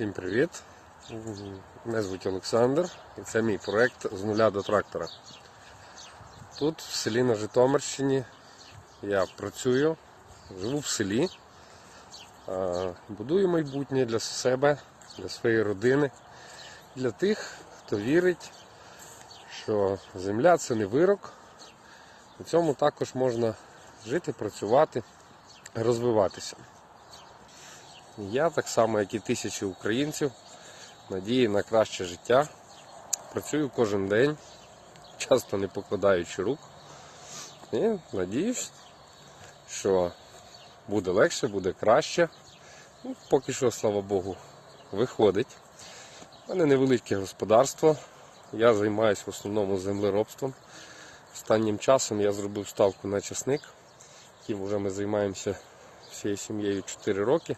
Всім привіт! Мене звуть Олександр і це мій проєкт з нуля до трактора. Тут, в селі на Житомирщині, я працюю, живу в селі, будую майбутнє для себе, для своєї родини, для тих, хто вірить, що земля це не вирок. На цьому також можна жити, працювати, розвиватися. Я так само, як і тисячі українців, надії на краще життя. Працюю кожен день, часто не покладаючи рук. І надіюсь, що буде легше, буде краще. Ну, поки що, слава Богу, виходить. У мене невелике господарство. Я займаюся в основному землеробством. Останнім часом я зробив ставку на часник, яким вже ми займаємося всією сім'єю 4 роки.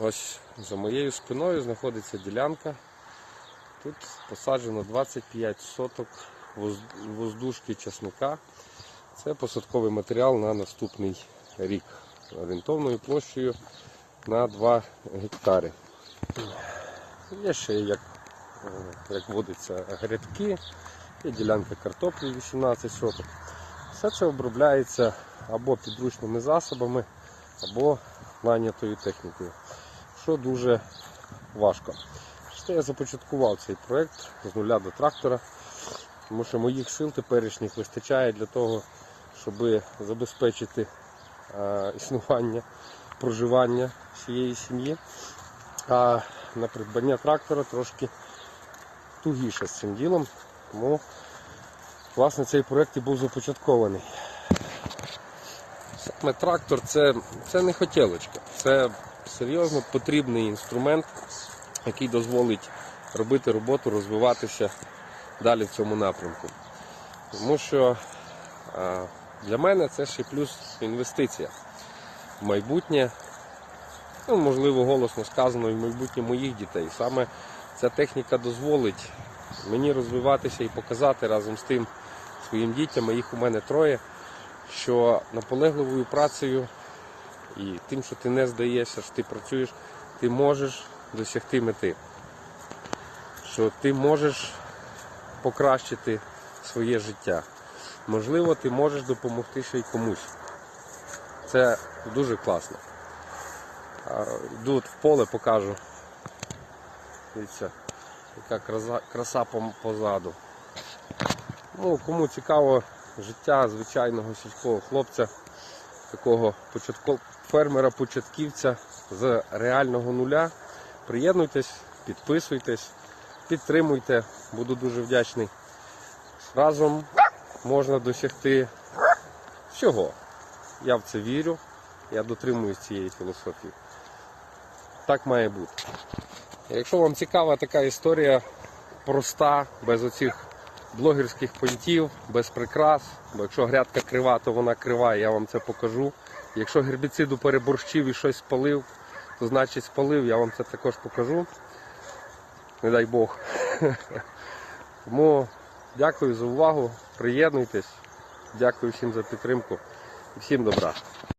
Ось за моєю спиною знаходиться ділянка. Тут посаджено 25 соток воздушки часника. Це посадковий матеріал на наступний рік орієнтовною площею на 2 гектари. Є ще, як, е, як водиться, грядки, є ділянка картоплі 18 соток. Все це обробляється або підручними засобами, або нанятою технікою що дуже важко. Що я започаткував цей проект з нуля до трактора, тому що моїх сил теперішніх вистачає для того, щоб забезпечити е, існування, проживання всієї сім'ї. А на придбання трактора трошки тугіше з цим ділом. Тому власне цей проект і був започаткований. Саме трактор це, це не хотілочка, це серйозно потрібний інструмент, який дозволить робити роботу, розвиватися далі в цьому напрямку. Тому що для мене це ще плюс інвестиція в майбутнє, ну, можливо, голосно сказано, і в майбутнє моїх дітей. Саме ця техніка дозволить мені розвиватися і показати разом з тим своїм дітям, а їх у мене троє, що наполегливою працею і тим, що ти не здаєшся, що ти працюєш, ти можеш досягти мети. Що ти можеш покращити своє життя. Можливо, ти можеш допомогти ще й комусь. Це дуже класно. Йду от в поле, покажу. Дивіться, яка краса, позаду. Ну, кому цікаво життя звичайного сільського хлопця, такого фермера-початківця з реального нуля. Приєднуйтесь, підписуйтесь, підтримуйте, буду дуже вдячний. Разом можна досягти всього. Я в це вірю, я дотримуюсь цієї філософії. Так має бути. Якщо вам цікава така історія, проста, без оцих блогерських понтів, без прикрас, бо якщо грядка крива, то вона крива, я вам це покажу. Якщо гербіциду переборщив і щось спалив, то значить спалив, я вам це також покажу. Не дай Бог. Тому дякую за увагу, приєднуйтесь, дякую всім за підтримку всім добра.